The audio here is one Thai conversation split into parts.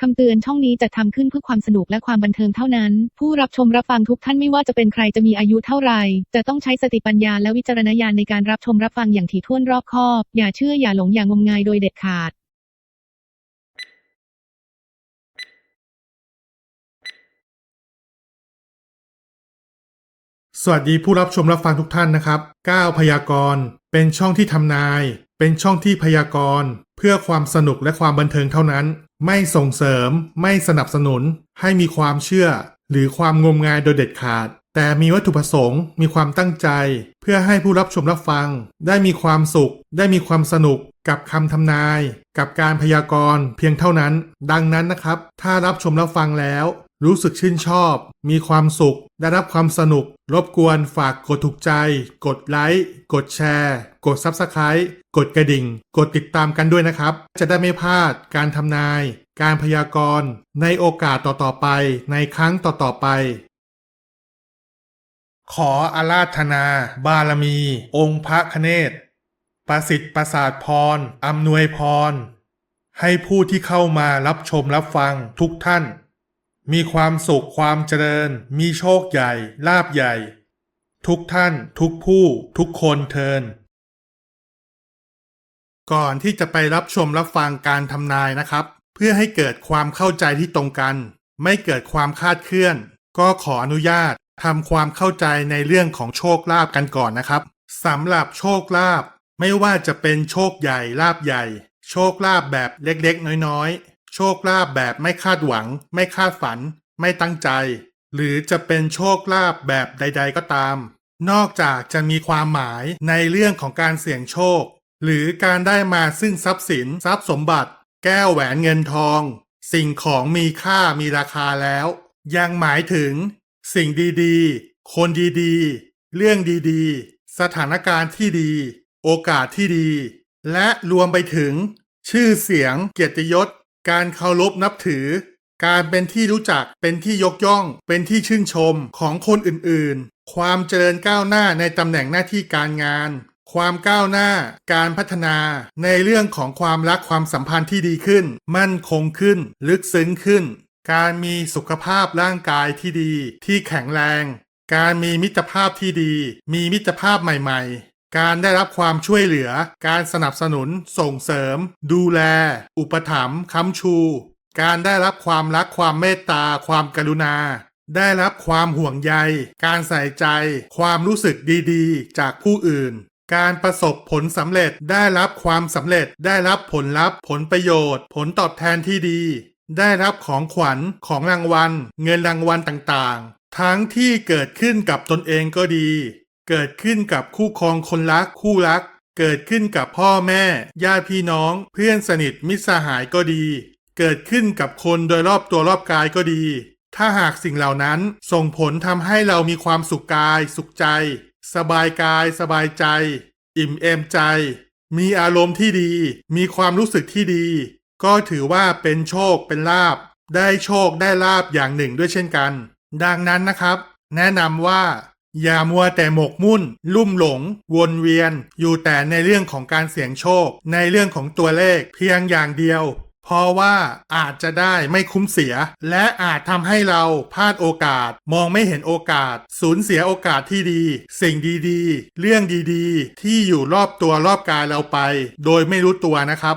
คำเตือนช่องนี้จัดทำขึ้นเพื่อความสนุกและความบันเทิงเท่านั้น ผู้รับชมรับฟังทุกท่านไม่ว่าจะเป็นใครจะมีอายุเท่าไร จะต้องใช้สติปัญญาและวิจารณญาณในการรับชมรับฟังอย่างถี่ถ้วนรอบคอบ อย่าเชื่ออย่าหลงอย่างงมงายโดยเด็ดขาด สวัสดีผู้รับชมรับฟังทุกท่านนะครับก้าวพยากรณ์เป็นช่องที่ทำนาย เป็นช่องที่พยากรณ์ เพื่อความสนุกและความบันเทิงเท่านั้น ไม่ส่งเสริม ไม่สนับสนุน ให้มีความเชื่อ หรือความงมงายโดยเด็ดขาด แต่มีวัตถุประสงค์ มีความตั้งใจ เพื่อให้ผู้รับชมรับฟัง ได้มีความสุข ได้มีความสนุกกับคำทำนาย กับการพยากรณ์เพียงเท่านั้น ดังนั้นนะครับ ถ้ารับชมรับฟังแล้ว รู้สึกชื่นชอบ มีความสุข ได้รับความสนุก รบกวนฝากกดถูกใจ กดไลค์ กดแชร์ กด Subscribe กดกระดิ่ง กดติดตามกันด้วยนะครับ จะได้ไม่พลาดการทำนาย การพยากรณ์ ในโอกาสต่อๆไป ในครั้งต่อๆไป ขออาราธนา บารมี องค์พระคเนศประสิทธิ์ประสาทพรอำนวยพร ให้ผู้ที่เข้ามารับชมรับฟังทุกท่าน มีความสุขความเจริญ มีโชคใหญ่ ลาบใหญ่ ทุกท่าน ทุกผู้ ทุกคนเทิน ก่อนที่จะไปรับชมรับฟังการทำนายนะครับ เพื่อให้เกิดความเข้าใจที่ตรงกัน ไม่เกิดความคาดเคลื่อน ก็ขออนุญาตทำความเข้าใจในเรื่องของโชคลาภกันก่อนนะครับสำหรับโชคลาภไม่ว่าจะเป็นโชคใหญ่ลาบใหญ่ โชคลาภแบบเล็กๆ น้อยๆ โชคลาภแบบไม่คาดหวัง ไม่คาดฝัน ไม่ตั้งใจ หรือจะเป็นโชคลาภแบบใด ๆ ก็ตาม นอกจากจะมีความหมายในเรื่องของการเสี่ยงโชค หรือการได้มาซึ่งทรัพย์สินทรัพย์สมบัติ แก้วแหวนเงินทอง สิ่งของมีค่ามีราคาแล้ว ยังหมายถึง สิ่งดีๆ คนดีๆ เรื่องดีๆ สถานการณ์ที่ดี โอกาสที่ดี และรวมไปถึง ชื่อเสียงเกียรติยศ การเคารพนับถือ การเป็นที่รู้จักเป็นที่ยกย่อง เป็นที่ชื่นชมของคนอื่นๆ ความเจริญก้าวหน้าในตำแหน่งหน้าที่การงาน ความก้าวหน้า การพัฒนาในเรื่องของความรักความสัมพันธ์ที่ดีขึ้น มั่นคงขึ้น ลึกซึ้งขึ้น การมีสุขภาพร่างกายที่ดี ที่แข็งแรง การมีมิตรภาพที่ดี มีมิตรภาพใหม่ ๆ การได้รับความช่วยเหลือ การสนับสนุน ส่งเสริม ดูแล อุปถัมภ์ค้ำชู การได้รับความรักความเมตตา ความกรุณา ได้รับความห่วงใย การใส่ใจ ความรู้สึกดีๆ จากผู้อื่น การประสบผลสำเร็จ ได้รับความสำเร็จ ได้รับผลลัพธ์ ผลประโยชน์ ผลตอบแทนที่ดี ได้รับของขวัญ ของรางวัล เงินรางวัลต่างๆ ทั้งที่เกิดขึ้นกับตนเองก็ดี เกิดขึ้นกับคู่ครองคนรักคู่รัก เกิดขึ้นกับพ่อแม่ ญาติพี่น้อง เพื่อนสนิทมิตรสหายก็ดี เกิดขึ้นกับคนโดยรอบตัวรอบกายก็ดี ถ้าหากสิ่งเหล่านั้นส่งผลทำให้เรามีความสุขกาย สุขใจ สบายกาย สบายใจ อิ่มเอมใจ มีอารมณ์ที่ดี มีความรู้สึกที่ดี ก็ถือว่าเป็นโชคเป็นลาบได้โชคได้ลาบอย่างหนึ่งด้วยเช่นกัน ดังนั้นนะครับ แนะนำว่า อย่ามัวแต่หมกมุ่น ลุ่มหลง วนเวียน อยู่แต่ในเรื่องของการเสี่ยงโชค ในเรื่องของตัวเลขเพียงอย่างเดียว เพราะว่าอาจจะได้ไม่คุ้มเสีย และอาจทำให้เราพลาดโอกาส มองไม่เห็นโอกาส สูญเสียโอกาสที่ดี สิ่งดีๆ เรื่องดีๆ ที่อยู่รอบตัวรอบกายเราไป โดยไม่รู้ตัวนะครับ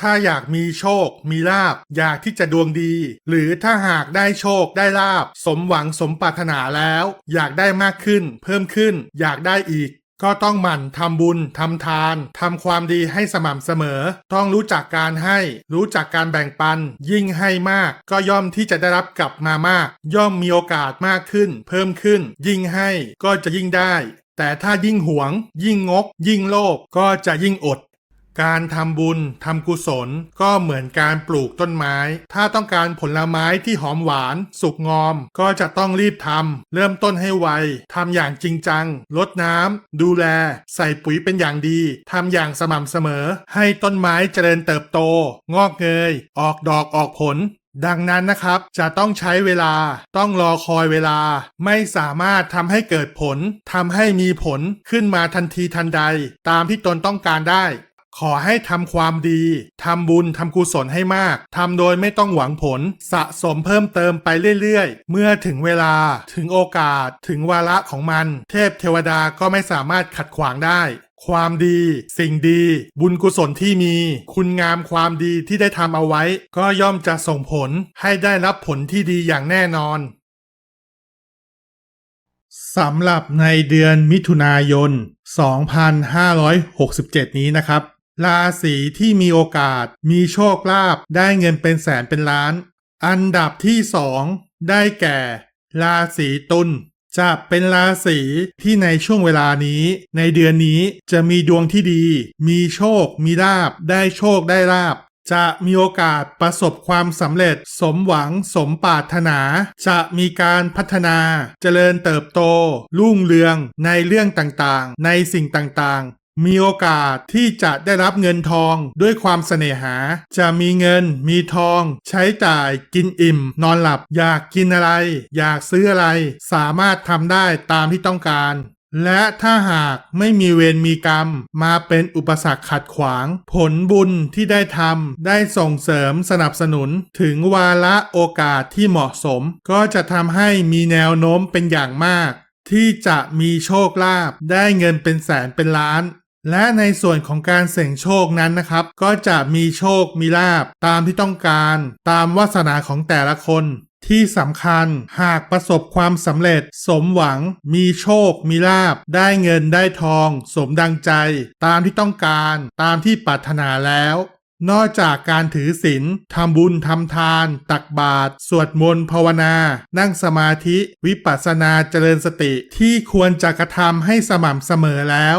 ถ้าอยากมีโชค มีลาบ อยากที่จะดวงดี หรือถ้าหากได้โชคได้ลาบ สมหวังสมปรารถนาแล้ว อยากได้มากขึ้น เพิ่มขึ้น อยากได้อีก ก็ต้องหมั่นทำบุญทำทานทำความดีให้สม่ำเสมอ ต้องรู้จักการให้ รู้จักการแบ่งปัน ยิ่งให้มาก ก็ย่อมที่จะได้รับกลับมามาก ย่อมมีโอกาสมากขึ้น เพิ่มขึ้น ยิ่งให้ก็จะยิ่งได้ แต่ถ้ายิ่งหวง ยิ่งงก ยิ่งโลภก็จะยิ่งอด การทำบุญทำกุศลก็เหมือนการปลูกต้นไม้ ถ้าต้องการผลไม้ที่หอมหวาน สุกงอม ก็จะต้องรีบทำเริ่มต้นให้ไวทำอย่างจริงจังลดน้ำดูแล ใส่ปุ๋ยเป็นอย่างดีทำอย่างสม่ำเสมอ ให้ต้นไม้เจริญเติบโต งอกเงย ออกดอกออกผลดังนั้นนะครับจะต้องใช้เวลา ต้องรอคอยเวลา ไม่สามารถทำให้เกิดผลทำให้มีผลขึ้นมาทันทีทันใด ตามที่ตนต้องการได้ ขอให้ทำความดี ทำบุญทำกุศลให้มาก ทำโดยไม่ต้องหวังผล สะสมเพิ่มเติมไปเรื่อยๆ เมื่อถึงเวลา ถึงโอกาส ถึงวาระของมัน เทพเทวดาก็ไม่สามารถขัดขวางได้ ความดี สิ่งดี บุญกุศลที่มี คุณงามความดีที่ได้ทำเอาไว้ ก็ย่อมจะส่งผลให้ได้รับผลที่ดีอย่างแน่นอนสำหรับในเดือนมิถุนายน 2567 นี้นะครับ ราศีที่มีโอกาสมีโชคลาภได้เงินเป็นแสนเป็นล้าน อันดับที่สองได้แก่ ราศีตุลจะเป็นราศีที่ในช่วงเวลานี้ ในเดือนนี้จะมีดวงที่ดี มีโชค มีลาบ ได้โชคได้ลาบ จะมีโอกาสประสบความสำเร็จ สมหวังสมปรารถนา จะมีการพัฒนาเจริญเติบโต รุ่งเรืองในเรื่องต่างๆ ในสิ่งต่างๆ มีโอกาสที่จะได้รับเงินทองด้วยความเสน่หา จะมีเงินมีทอง ใช้จ่ายกินอิ่ม นอนหลับ อยากกินอะไร อยากซื้ออะไร สามารถทำได้ตามที่ต้องการ และถ้าหากไม่มีเวรมีกรรม มาเป็นอุปสรรคขัดขวาง ผลบุญที่ได้ทำได้ส่งเสริมสนับสนุน ถึงวาระโอกาสที่เหมาะสม ก็จะทำให้มีแนวโน้มเป็นอย่างมากที่จะมีโชคลาภได้เงินเป็นแสนเป็นล้าน และในส่วนของการเสี่ยงโชคนั้นนะครับ ก็จะมีโชคมีลาบตามที่ต้องการ ตามวาสนาของแต่ละคน ที่สำคัญหากประสบความสำเร็จ สมหวัง มีโชค มีลาบ ได้เงินได้ทอง สมดังใจ ตามที่ต้องการ ตามที่ปรารถนาแล้ว นอกจากการถือศีลทำบุญทำทาน ตักบาตรสวดมนต์ภาวนา นั่งสมาธิ วิปัสสนาเจริญสติที่ควรจะกระทำให้สม่ำเสมอแล้ว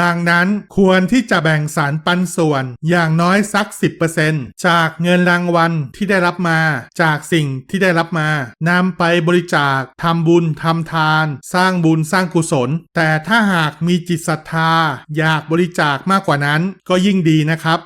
ดังนั้นควรที่จะแบ่งสารปันส่วนอย่างน้อยสัก 10%จากเงินรางวัลที่ได้รับมา จากสิ่งที่ได้รับมานำไปบริจาคทำบุญทำทาน สร้างบุญสร้างกุศล แต่ถ้าหากมีจิตศรัทธา อยากบริจาคมากกว่านั้นก็ยิ่งดีนะครับ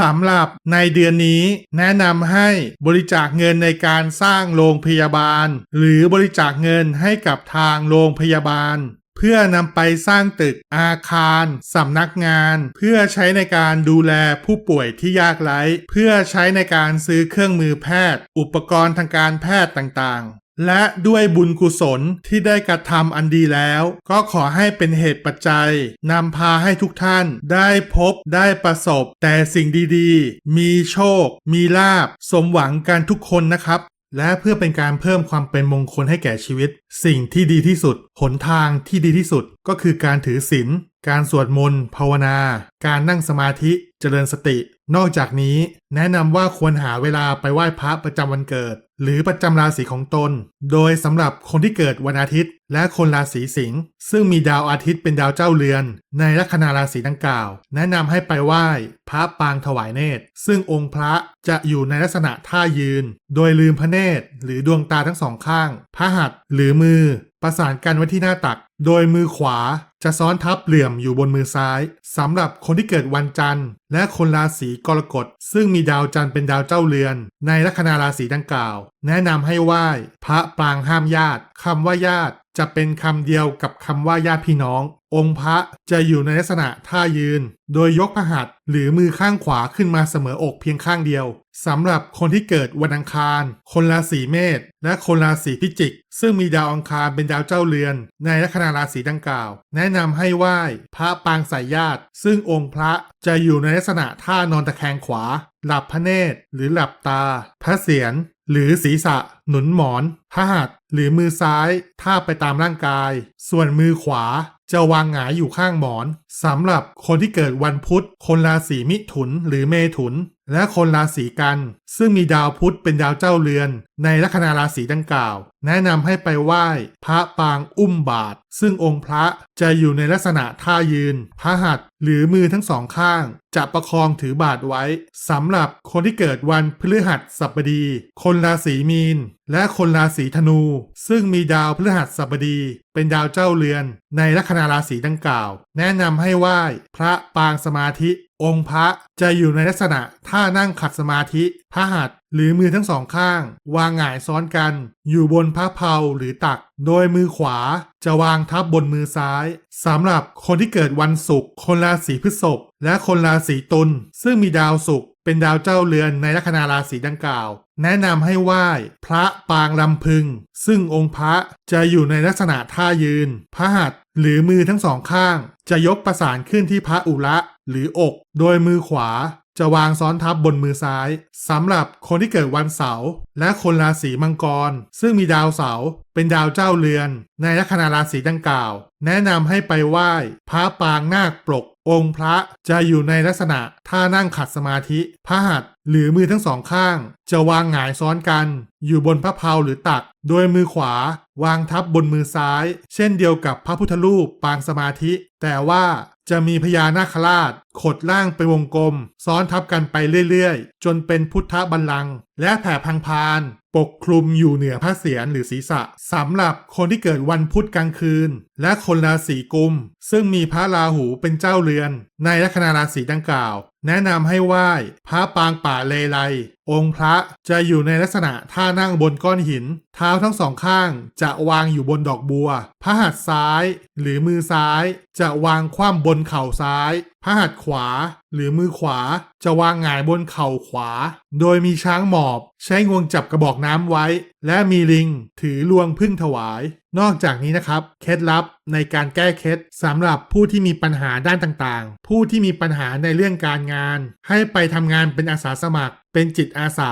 สำหรับในเดือนนี้แนะนำให้บริจาคเงินในการสร้างโรงพยาบาล หรือบริจาคเงินให้กับทางโรงพยาบาล เพื่อนำไปสร้างตึกอาคารสำนักงาน เพื่อใช้ในการดูแลผู้ป่วยที่ยากไร้เพื่อใช้ในการซื้อเครื่องมือแพทย์ อุปกรณ์ทางการแพทย์ต่างๆและด้วยบุญกุศลที่ได้กระทำอันดีแล้ว ก็ขอให้เป็นเหตุปัจจัยนำพาให้ทุกท่านได้พบได้ประสบ แต่สิ่งดีๆ มีโชค มีลาบ สมหวังกันทุกคนนะครับ และเพื่อเป็นการเพิ่มความเป็นมงคลให้แก่ชีวิต สิ่งที่ดีที่สุด หนทางที่ดีที่สุดก็คือการถือศีล การสวดมนต์ ภาวนา การนั่งสมาธิ เจริญสติ นอกจากนี้แนะนำว่าควรหาเวลาไปไหว้พระประจำวันเกิด หรือประจำราศีของตน โดยสำหรับคนที่เกิดวันอาทิตย์ และคนราศีสิงห์ซึ่งมีดาวอาทิตย์เป็นดาวเจ้าเรือน ในลัคนาราศีดังกล่าว แนะนำให้ไปไหว้พระปางถวายเนตร ซึ่งองค์พระจะอยู่ในลักษณะท่ายืน โดยลืมพระเนตร หรือดวงตาทั้งสองข้างพระหัตถ์หรือมือ ประสานกันไว้ที่หน้าตัก โดยมือขวา จะซ้อนทับเหลี่ยมอยู่บนมือซ้ายสำหรับคนที่เกิดวันจันทร์ และคนราศีกรกฎซึ่งมีดาวจันทร์เป็นดาวเจ้าเรือน ในลัคนาราศีดังกล่าว แนะนำให้ไหว้ พระปรางห้ามญาติคำว่าญาติ จะเป็นคำเดียวกับคำว่าญาติพี่น้อง องค์พระจะอยู่ในลักษณะท่ายืน โดยยกพระหัตถ์หรือมือข้างขวาขึ้นมาเสมออกเพียงข้างเดียวสำหรับคนที่เกิดวันอังคาร คนราศีเมษและคนราศีพิจิก ซึ่งมีดาวอังคารเป็นดาวเจ้าเรือน ในลัคนาราศีดังกล่าว แนะนำให้ไหว้พระปางสายญาติ ซึ่งองค์พระจะอยู่ในลักษณะท่านอนตะแคงขวา หลับพระเนตรหรือหลับตา พระเศียรหรือศีรษะ หนุนหมอนพระหัตถ์ หรือมือซ้ายท่าบไปตามร่างกาย ส่วนมือขวาจะวางหงายอยู่ข้างหมอนสำหรับคนที่เกิดวันพุธ คนราศีมิถุนหรือเมถุน และคนราศีกัน ซึ่งมีดาวพุธเป็นดาวเจ้าเรือน ในลัคนาราศีดังกล่าว แนะนำให้ไปไหว้พระปางอุ้มบาท ซึ่งองค์พระจะอยู่ในลักษณะท่ายืน พระหัตถ์หรือมือทั้งสองข้าง จะประคองถือบาทไว้สำหรับคนที่เกิดวันพฤหัสบดี คนราศีมีน และคนราศีธนู ซึ่งมีดาวพฤหัสบดี เป็นดาวเจ้าเรือน ในลัคนาราศีดังกล่าว แนะนำให้ไหว้พระปางสมาธิ องค์พระจะอยู่ในลักษณะท่านั่งขัดสมาธิพระหัตถ์หรือมือทั้งสองข้าง วางหงายซ้อนกัน อยู่บนพระเพลาหรือตัก โดยมือขวาจะวางทับบนมือซ้ายสำหรับคนที่เกิดวันศุกร์คนราศีพฤษภและคนราศีตุลซึ่งมีดาวศุกร์เป็นดาวเจ้าเรือนในลัคนาราศีดังกล่าว แนะนำให้ไหว้พระปางลำพึง ซึ่งองค์พระจะอยู่ในลักษณะท่ายืน พระหัตถ์หรือมือทั้งสองข้าง จะยกประสานขึ้นที่พระอุระ หรืออก โดยมือขวาจะวางซ้อนทับบนมือซ้ายสำหรับคนที่เกิดวันเสาร์และคนราศีมังกร ซึ่งมีดาวเสาร์เป็นดาวเจ้าเรือน ในลัคนาราศีดังกล่าว แนะนำให้ไปไหว้พระปางนาคปลก องค์พระจะอยู่ในลักษณะท่านั่งขัดสมาธิพระหัตหรือมือทั้งสองข้าง จะวางหงายซ้อนกัน อยู่บนพระเพลาหรือตัก โดยมือขวา วางทับบนมือซ้าย เช่นเดียวกับพระพุทธรูปปางสมาธิ แต่ว่าจะมีพญานาคราช ขดล่างไปนวงกลม ซ้อนทับกันไปเรื่อยๆ จนเป็นพุทธบัลลังก์และแผ่พังพาน ปกคลุมอยู่เหนือพระเศียรหรือศีรษะสำหรับคนที่เกิดวันพุธกลางคืน และคนราศีกุม ซึ่งมีพระราหูเป็นเจ้าเรือน ในลัคนาราศีดังกล่าว แนะนำให้ไหว้พระปางป่าเลไล องค์พระจะอยู่ในลักษณะท่านั่งบนก้อนหิน เท้าทั้งสองข้างจะวางอยู่บนดอกบัว พระหัตถ์ซ้าย หรือมือซ้าย จะวางคว่ำบนเข่าซ้าย พระหัตถ์ขวา หรือมือขวา จะวางหงายบนเข่าขวา โดยมีช้างหมอบ ใช้งวงจับกระบอกน้ำไว้ และมีลิง ถือลวงพึ่งถวาย นอกจากนี้นะครับ เคล็ดลับในการแก้เคล็ดสำหรับผู้ที่มีปัญหาด้านต่างๆ ผู้ที่มีปัญหาในเรื่องการงาน ให้ไปทำงานเป็นอาสาสมัครเป็นจิตอาสา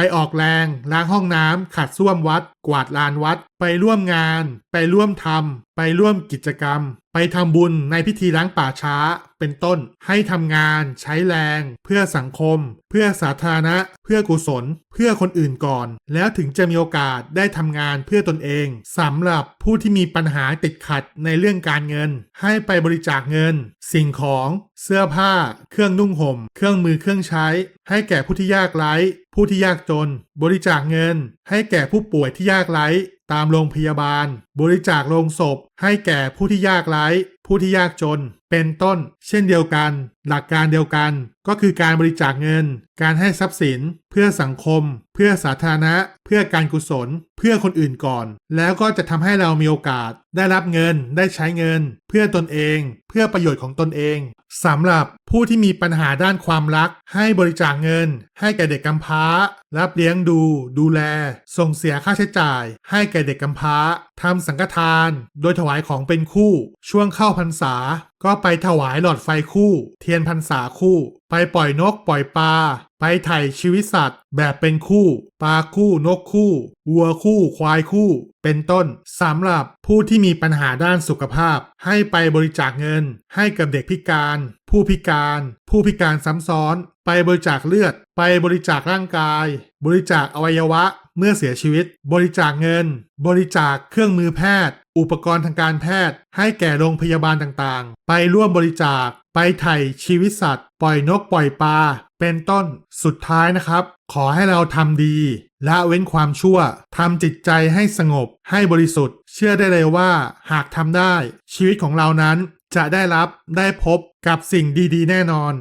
ไปออกแรงล้างห้องน้ำขัดส้วมวัด กวาดลานวัด ไปร่วมงาน ไปร่วมทำไปร่วมกิจกรรม ไปทำบุญในพิธีล้างป่าช้า เป็นต้น ให้ทำงานใช้แรง เพื่อสังคม เพื่อสาธารณะ เพื่อกุศล เพื่อคนอื่นก่อน แล้วถึงจะมีโอกาสได้ทำงานเพื่อตนเองสำหรับผู้ที่มีปัญหาติดขัดในเรื่องการเงิน ให้ไปบริจาคเงิน สิ่งของ เสื้อผ้า เครื่องนุ่งห่ม เครื่องมือเครื่องใช้ ให้แก่ผู้ที่ยากไร้ผู้ที่ยากจน บริจาคเงิน ให้แก่ผู้ป่วยที่ยากไร้ ตามโรงพยาบาล บริจาคโรงศพ ให้แก่ผู้ที่ยากไร้ ผู้ที่ยากจน เป็นต้น เช่นเดียวกัน หลักการเดียวกัน ก็คือการบริจาคเงิน การให้ทรัพย์สิน เพื่อสังคม เพื่อสาธารณะ เพื่อการกุศล เพื่อคนอื่นก่อน แล้วก็จะทำให้เรามีโอกาส ได้รับเงิน ได้ใช้เงิน เพื่อตนเอง เพื่อประโยชน์ของตนเองสำหรับผู้ที่มีปัญหาด้านความรัก ให้บริจาคเงิน ให้แก่เด็กกำพร้า รับเลี้ยงดู ดูแล ส่งเสียค่าใช้จ่าย ให้แก่เด็กกำพร้า ทำสังฆทาน โดยถวายของเป็นคู่ ช่วงเข้าพรรษา ก็ไปถวายหลอดไฟคู่ เทียนพรรษาคู่ ไปปล่อยนกปล่อยปลา ไปไถ่ชีวิตสัตว์ แบบเป็นคู่ ปลาคู่นกคู่ วัวคู่ ควายคู่ เป็นต้นสำหรับผู้ที่มีปัญหาด้านสุขภาพ ให้ไปบริจาคเงิน ให้กับเด็กพิการ ผู้พิการ ผู้พิการซ้ำซ้อน ไปบริจาคเลือด ไปบริจาคร่างกาย บริจาคอวัยวะ เมื่อเสียชีวิต บริจาคเงิน บริจาคเครื่องมือแพทย์ อุปกรณ์ทางการแพทย์ ให้แก่โรงพยาบาลต่างๆ ไปร่วมบริจาค ไปไถ่ชีวิตสัตว์ ปล่อยนกปล่อยปลา เป็นต้น สุดท้ายนะครับ ขอให้เราทำดี ละเว้นความชั่ว ทำจิตใจให้สงบ ให้บริสุทธิ์ เชื่อได้เลยว่า หากทำได้ ชีวิตของเรานั้นจะได้รับได้พบกับสิ่งดีๆ แน่นอน